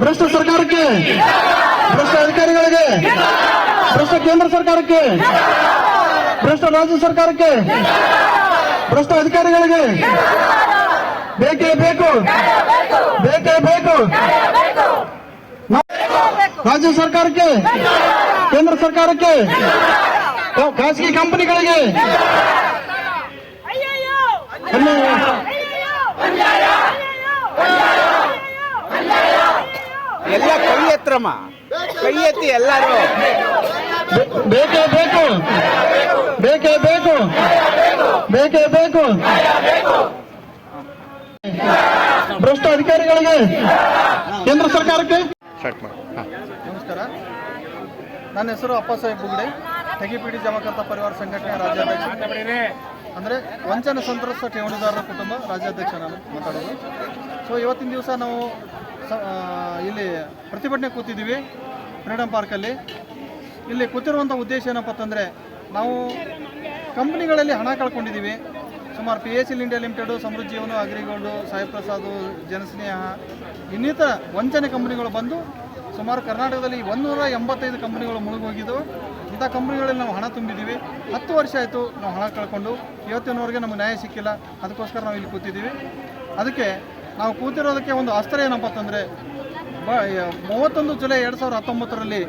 ಭ್ರಷ್ಟ ಸರ್ಕಾರಕ್ಕೆ ಭ್ರಷ್ಟ ಅಧಿಕಾರಿಗಳಿಗೆ ಭ್ರಷ್ಟ ಕೇಂದ್ರ ಸರ್ಕಾರಕ್ಕೆ ಭ್ರಷ್ಟ ರಾಜ್ಯ ಸರ್ಕಾರಕ್ಕೆ ಭ್ರಷ್ಟ ಅಧಿಕಾರಿಗಳಿಗೆ ಬೇಕೇ ಬೇಕು ಬೇಕೇ ಬೇಕು ರಾಜ್ಯ ಸರ್ಕಾರಕ್ಕೆ ಕೇಂದ್ರ ಸರ್ಕಾರಕ್ಕೆ ಓ, ಖಾಸಗಿ ಕಂಪನಿಗಳಿಗೆ ಎಲ್ಲ ಕೈ ಎತ್ತರಮ್ಮ ಕೈ ಎತ್ತಿ ಎಲ್ಲರೂ. ಬೇಕೇ ಬೇಕು. ಬೇಕೇ ಬೇಕು. ಬೇಕೇ ಬೇಕು. ಭ್ರಷ್ಟ ಅಧಿಕಾರಿಗಳಿಗೆ ಕೇಂದ್ರ ಸರ್ಕಾರಕ್ಕೆ ನಮಸ್ಕಾರ. ನನ್ನ ಹೆಸರು ಅಪ್ಪಸಾಹೇಬ್ ಬುಗ್ಡೆ. ತೆಗಿಪಿಡಿ ಜಮಕರ್ತ ಪರಿವಾರ ಸಂಘಟನೆ ರಾಜ್ಯಾಧ್ಯಕ್ಷ. ಅಂದರೆ ವಂಚನೆ ಸಂತ್ರಸ್ತ ಠೇವಣಿದಾರರ ಕುಟುಂಬ ರಾಜ್ಯಾಧ್ಯಕ್ಷ ನಾನು ಮಾತಾಡೋದು. ಸೊ ಇವತ್ತಿನ ದಿವಸ ನಾವು ಇಲ್ಲಿ ಪ್ರತಿಭಟನೆ ಕೂತಿದ್ದೀವಿ ಫ್ರೀಡಮ್ ಪಾರ್ಕಲ್ಲಿ ಇಲ್ಲಿ ಕೂತಿರುವಂಥ ಉದ್ದೇಶ ಏನಪ್ಪ ಅಂತಂದರೆ ನಾವು ಕಂಪ್ನಿಗಳಲ್ಲಿ ಹಣ ಕಳ್ಕೊಂಡಿದ್ದೀವಿ. ಸುಮಾರು P S L India limited ಸಮೃದ್ಧಿಯವನು ಅಗ್ರಿಗೋಲ್ಡು Sai Prasad, Janasneha, ಇನ್ನಿತರ ವಂಚನೆ ಕಂಪ್ನಿಗಳು ಬಂದು ಸುಮಾರು ಕರ್ನಾಟಕದಲ್ಲಿ ಒಂದೂರ ಎಂಬತ್ತೈದು ಕಂಪ್ನಿಗಳು ಮುಳುಗೋಗಿದ್ದವು. ಇಂಥ ಕಂಪ್ನಿಗಳಲ್ಲಿ ನಾವು ಹಣ ತುಂಬಿದ್ದೀವಿ. ಹತ್ತು ವರ್ಷ ಆಯಿತು ನಾವು ಹಣ ಕಳ್ಕೊಂಡು. ಇವತ್ತಿನವರೆಗೆ ನಮಗೆ ನ್ಯಾಯ ಸಿಕ್ಕಿಲ್ಲ. ಅದಕ್ಕೋಸ್ಕರ ನಾವು ಇಲ್ಲಿ ಕೂತಿದ್ದೀವಿ. ಅದಕ್ಕೆ ನಾವು ಕೂತಿರೋದಕ್ಕೆ ಒಂದು ಅಸ್ತ್ರ ಏನಪ್ಪ ಅಂತಂದರೆ, ಬ ಮೂವತ್ತೊಂದು ಜುಲೈ ಎರಡು ಸಾವಿರದ ಹತ್ತೊಂಬತ್ತರಲ್ಲಿ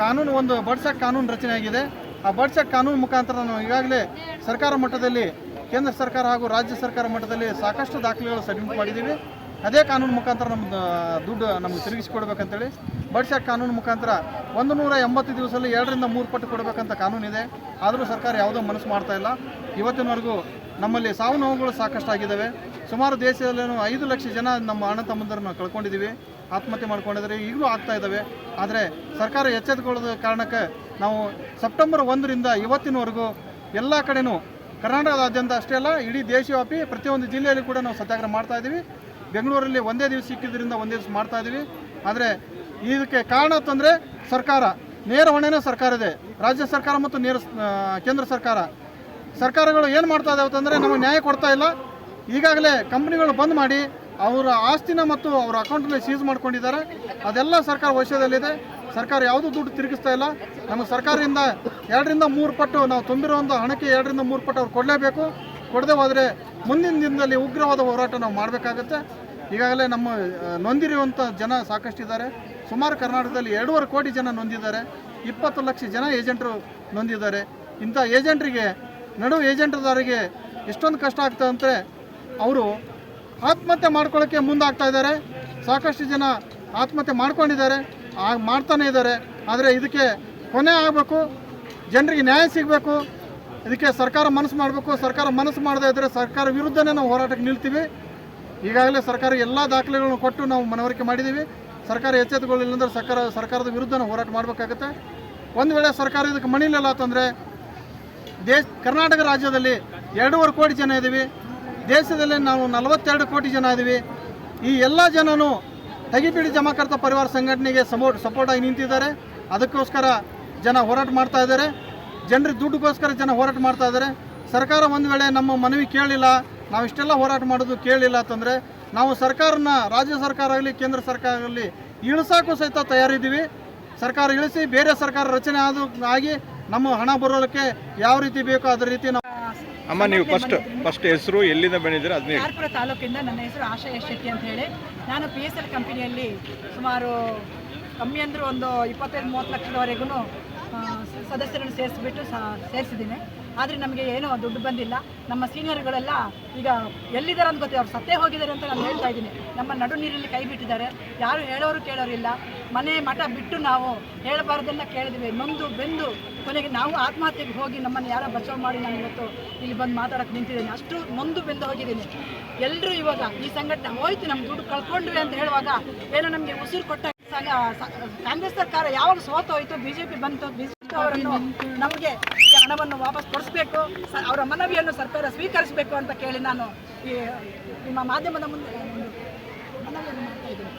ಕಾನೂನು ಒಂದು ಬಡ್ಸಕ್ ಕಾನೂನು ರಚನೆ ಆಗಿದೆ. ಆ ಬಡ್ಸಕ್ ಕಾನೂನು ಮುಖಾಂತರ ನಾವು ಈಗಾಗಲೇ ಸರ್ಕಾರ ಮಟ್ಟದಲ್ಲಿ, ಕೇಂದ್ರ ಸರ್ಕಾರ ಹಾಗೂ ರಾಜ್ಯ ಸರ್ಕಾರ ಮಟ್ಟದಲ್ಲಿ ಸಾಕಷ್ಟು ದಾಖಲೆಗಳು ಸಬ್ಮಿಟ್ ಮಾಡಿದ್ದೀವಿ. ಅದೇ ಕಾನೂನು ಮುಖಾಂತರ ನಮ್ಮ ದುಡ್ಡು ನಮಗೆ ತಿರುಗಿಸಿಕೊಡ್ಬೇಕಂತೇಳಿ ಬಡ್ಸಕ್ ಕಾನೂನು ಮುಖಾಂತರ ಒಂದು ನೂರ ಎಂಬತ್ತು ದಿವಸದಲ್ಲಿ ಎರಡರಿಂದ ಮೂರು ಪಟ್ಟು ಕೊಡಬೇಕಂತ ಕಾನೂನಿದೆ ಆದರೂ ಸರ್ಕಾರ ಯಾವುದೋ ಮನಸ್ಸು ಮಾಡ್ತಾ ಇಲ್ಲ. ಇವತ್ತಿನವರೆಗೂ ನಮ್ಮಲ್ಲಿ ಸಾವು ನೋವುಗಳು ಸಾಕಷ್ಟು ಆಗಿದ್ದಾವೆ ಸುಮಾರು ದೇಶದಲ್ಲೇನು ಐದು ಲಕ್ಷ ಜನ ನಮ್ಮ ಅಣ್ಣ ತಮ್ಮಂದರನ್ನ ಕಳ್ಕೊಂಡಿದ್ದೀವಿ ಆತ್ಮಹತ್ಯೆ ಮಾಡ್ಕೊಂಡಿದ್ದಾರೆ. ಈಗಲೂ ಆಗ್ತಾ ಇದ್ದಾವೆ ಆದರೆ ಸರ್ಕಾರ ಎಚ್ಚೆತ್ತುಕೊಳ್ಳೋದ ಕಾರಣಕ್ಕೆ ನಾವು ಸೆಪ್ಟೆಂಬರ್ ಒಂದರಿಂದ ಇವತ್ತಿನವರೆಗೂ ಎಲ್ಲ ಕಡೆನೂ ಕರ್ನಾಟಕದಾದ್ಯಂತ ಅಷ್ಟೇ ಅಲ್ಲ, ಇಡೀ ದೇಶವ್ಯಾಪಿ ಪ್ರತಿಯೊಂದು ಜಿಲ್ಲೆಯಲ್ಲಿ ಕೂಡ ನಾವು ಸತ್ಯಾಗ್ರಹ ಮಾಡ್ತಾ ಇದ್ದೀವಿ. ಬೆಂಗಳೂರಲ್ಲಿ ಒಂದೇ ದಿವಸ ಸಿಕ್ಕಿದ್ರಿಂದ ಒಂದೇ ದಿವಸ ಮಾಡ್ತಾ ಇದ್ದೀವಿ. ಆದರೆ ಇದಕ್ಕೆ ಕಾರಣ ಅಂತಂದರೆ ಸರ್ಕಾರ, ನೇರ ಹೊಣೆನೇ ಸರ್ಕಾರ ಇದೆ. ರಾಜ್ಯ ಸರ್ಕಾರ ಮತ್ತು ನೇರ ಕೇಂದ್ರ ಸರ್ಕಾರ. ಸರ್ಕಾರಗಳು ಏನು ಮಾಡ್ತಾ ಇದ್ದಾವೆ ಅಂತಂದರೆ ನಮಗೆ ನ್ಯಾಯ ಕೊಡ್ತಾ ಇಲ್ಲ. ಈಗಾಗಲೇ ಕಂಪ್ನಿಗಳು ಬಂದ್ ಮಾಡಿ ಅವರ ಆಸ್ತಿನ ಮತ್ತು ಅವರ ಅಕೌಂಟಲ್ಲಿ ಸೀಸ್ ಮಾಡ್ಕೊಂಡಿದ್ದಾರೆ. ಅದೆಲ್ಲ ಸರ್ಕಾರ ವಶದಲ್ಲಿದೆ. ಸರ್ಕಾರ ಯಾವುದೂ ದುಡ್ಡು ತಿರುಗಿಸ್ತಾ ಇಲ್ಲ. ನಮಗೆ ಸರ್ಕಾರದಿಂದ ಎರಡರಿಂದ ಮೂರು ಪಟ್ಟು ನಾವು ತುಂಬಿರುವಂಥ ಹಣಕ್ಕೆ ಎರಡರಿಂದ ಮೂರು ಪಟ್ಟು ಅವ್ರು ಕೊಡಲೇಬೇಕು. ಕೊಡದೆ ಹೋದರೆ ಮುಂದಿನ ದಿನದಲ್ಲಿ ಉಗ್ರವಾದ ಹೋರಾಟ ನಾವು ಮಾಡಬೇಕಾಗತ್ತೆ. ಈಗಾಗಲೇ ನಮ್ಮ ನೊಂದಿರುವಂಥ ಜನ ಸಾಕಷ್ಟಿದ್ದಾರೆ ಸುಮಾರು ಕರ್ನಾಟಕದಲ್ಲಿ ಎರಡೂವರೆ ಕೋಟಿ ಜನ ನೊಂದಿದ್ದಾರೆ. ಇಪ್ಪತ್ತು ಲಕ್ಷ ಜನ ಏಜೆಂಟರು ನೊಂದಿದ್ದಾರೆ. ಇಂಥ ಏಜೆಂಟ್ರಿಗೆ, ನಡು ಏಜೆಂಟ್ದಾರಿಗೆ ಎಷ್ಟೊಂದು ಕಷ್ಟ ಆಗ್ತದೆ ಅಂದರೆ ಅವರು ಆತ್ಮಹತ್ಯೆ ಮಾಡ್ಕೊಳ್ಳೋಕ್ಕೆ ಮುಂದಾಗ್ತಾ ಇದ್ದಾರೆ. ಸಾಕಷ್ಟು ಜನ ಆತ್ಮಹತ್ಯೆ ಮಾಡ್ಕೊಂಡಿದ್ದಾರೆ. ಆಗ ಮಾಡ್ತಾನೇ ಇದ್ದಾರೆ. ಆದರೆ ಇದಕ್ಕೆ ಕೊನೆ ಆಗಬೇಕು. ಜನರಿಗೆ ನ್ಯಾಯ ಸಿಗಬೇಕು. ಇದಕ್ಕೆ ಸರ್ಕಾರ ಮನಸ್ಸು ಮಾಡಬೇಕು. ಸರ್ಕಾರ ಮನಸ್ಸು ಮಾಡದೇ ಇದ್ದರೆ ಸರ್ಕಾರ ವಿರುದ್ಧನೇ ನಾವು ಹೋರಾಟಕ್ಕೆ ನಿಲ್ತೀವಿ. ಈಗಾಗಲೇ ಸರ್ಕಾರ ಎಲ್ಲ ದಾಖಲೆಗಳನ್ನು ಕೊಟ್ಟು ನಾವು ಮನವರಿಕೆ ಮಾಡಿದ್ದೀವಿ. ಸರ್ಕಾರ ಎಚ್ಚೆತ್ತುಕೊಳ್ಳಿಲ್ಲ ಅಂದರೆ ಸರ್ಕಾರ ಸರ್ಕಾರದ ವಿರುದ್ಧ ನಾವು ಹೋರಾಟ ಮಾಡಬೇಕಾಗುತ್ತೆ. ಒಂದು ವೇಳೆ ಸರ್ಕಾರ ಇದಕ್ಕೆ ಮಣಿಲಿಲ್ಲ ಅಂತಂದರೆ ದೇಶ ಕರ್ನಾಟಕ ರಾಜ್ಯದಲ್ಲಿ ಎರಡೂವರೆ ಕೋಟಿ ಜನ ಇದ್ದೀವಿ. ದೇಶದಲ್ಲಿ ನಾವು ನಲವತ್ತೆರಡು ಕೋಟಿ ಜನ ಇದ್ದೀವಿ ಈ ಎಲ್ಲ ಜನನು ತಗಿಪಿಡಿ ಜಮಾಕರ್ತ ಪರಿವಾರ ಸಂಘಟನೆಗೆ ಸಪೋರ್ಟ್ ಸಪೋರ್ಟ್ ಆಗಿ ನಿಂತಿದ್ದಾರೆ. ಅದಕ್ಕೋಸ್ಕರ ಜನ ಹೋರಾಟ ಮಾಡ್ತಾ ಇದ್ದಾರೆ. ಜನರಿಗೆ ದುಡ್ಡುಗೋಸ್ಕರ ಜನ ಹೋರಾಟ ಮಾಡ್ತಾ ಇದ್ದಾರೆ. ಸರ್ಕಾರ ಒಂದು ವೇಳೆ ನಮ್ಮ ಮನವಿ ಕೇಳಿಲ್ಲ, ನಾವು ಇಷ್ಟೆಲ್ಲ ಹೋರಾಟ ಮಾಡೋದು ಕೇಳಿಲ್ಲ ಅಂತಂದರೆ ನಾವು ಸರ್ಕಾರನ ರಾಜ್ಯ ಸರ್ಕಾರ ಆಗಲಿ, ಕೇಂದ್ರ ಸರ್ಕಾರ ಆಗಲಿ ಇಳಿಸೋಕ್ಕೂ ಸಹಿತ ತಯಾರಿದ್ದೀವಿ. ಸರ್ಕಾರ ಇಳಿಸಿ ಬೇರೆ ಸರ್ಕಾರ ರಚನೆ ಆದ ಆಗಿ ನಮ್ಮ ಹಣ ಬರೋದಕ್ಕೆ ಯಾವ ರೀತಿ ಬೇಕೋ ಅದೇ ರೀತಿ ನಾವು ಅಮ್ಮ, ನೀವು ಫಸ್ಟ್ ಫಸ್ಟ್ ಹೆಸರು ಎಲ್ಲಿಂದ ಬಂದಿದ್ದೀರಾ? ಅದನ್ನೇ ಹೇಳಿ. ಕಾರ್ಪುರ ತಾಲೂಕಿಂದ ನನ್ನ ಹೆಸರು ಆಶಯ ಶೆಟ್ಟಿ ಅಂತ ಹೇಳಿ. ನಾನು ಪಿ ಎಸ್ ಎಲ್ ಕಂಪನಿಯಲ್ಲಿ ಸುಮಾರು ಕಮ್ಮಿ ಅಂದರೂ ಒಂದು ಇಪ್ಪತ್ತೈದು, ಮೂವತ್ತು ಲಕ್ಷದವರೆಗೂ ಸದಸ್ಯರನ್ನು ಸೇರಿಸ್ಬಿಟ್ಟು ಸೇರಿಸಿದ್ದೀನಿ. ಆದರೆ ನಮಗೆ ಏನೋ ದುಡ್ಡು ಬಂದಿಲ್ಲ. ನಮ್ಮ ಸೀನಿಯರ್ಗಳೆಲ್ಲ ಈಗ ಎಲ್ಲಿದ್ದಾರೆ ಅಂತ ಗೊತ್ತಿಲ್ಲ. ಅವ್ರು ಸತ್ತೇ ಹೋಗಿದ್ದಾರೆ ಅಂತ ನಾನು ಹೇಳ್ತಾ ಇದ್ದೀನಿ. ನಮ್ಮ ನಡು ನೀರಲ್ಲಿ ಕೈ ಬಿಟ್ಟಿದ್ದಾರೆ. ಯಾರು ಹೇಳೋರು ಕೇಳೋರಿಲ್ಲ. ಮನೆ ಮಠ ಬಿಟ್ಟು ನಾವು ಹೇಳಬಾರ್ದನ್ನ ಕೇಳಿದ್ವಿ. ನೊಂದು ಬೆಂದು ಕೊನೆಗೆ ನಾವು ಆತ್ಮಹತ್ಯೆಗೆ ಹೋಗಿ ನಮ್ಮನ್ನು ಯಾರೋ ಬಚಾವ್ ಮಾಡಿ ನಾನು ಇವತ್ತು ಇಲ್ಲಿ ಬಂದು ಮಾತಾಡಕ್ಕೆ ನಿಂತಿದ್ದೀನಿ. ಅಷ್ಟು ನೊಂದು ಬೆಂದು ಹೋಗಿದ್ದೀನಿ. ಎಲ್ಲರೂ ಇವಾಗ ಈ ಸಂಘಟನೆ ಹೋಯ್ತು. ನಮ್ಮ ದುಡ್ಡು ಕಳ್ಕೊಂಡ್ವಿ ಅಂತ ಹೇಳುವಾಗ ಏನೋ ನಮಗೆ ಉಸಿರು ಕೊಟ್ಟ ಕಾಂಗ್ರೆಸ್ ಸರ್ಕಾರ ಯಾವಾಗ ಸೋತೋಯ್ತು? ಬಿ ಜೆ ಬಿಜೆಪಿ ಬಂತು ಅವರನ್ನು ನಮಗೆ ಈ ಹಣವನ್ನು ವಾಪಸ್ ಕೊಡಿಸ್ಬೇಕು. ಅವರ ಮನವಿಯನ್ನು ಸರ್ಕಾರ ಸ್ವೀಕರಿಸಬೇಕು ಅಂತ ಕೇಳಿ ನಾನು ಈ ನಿಮ್ಮ ಮಾಧ್ಯಮದ ಮುಂದೆ ಮನವಿಯನ್ನು ಮಾಡ್ತಾ ಇದ್ದೀನಿ.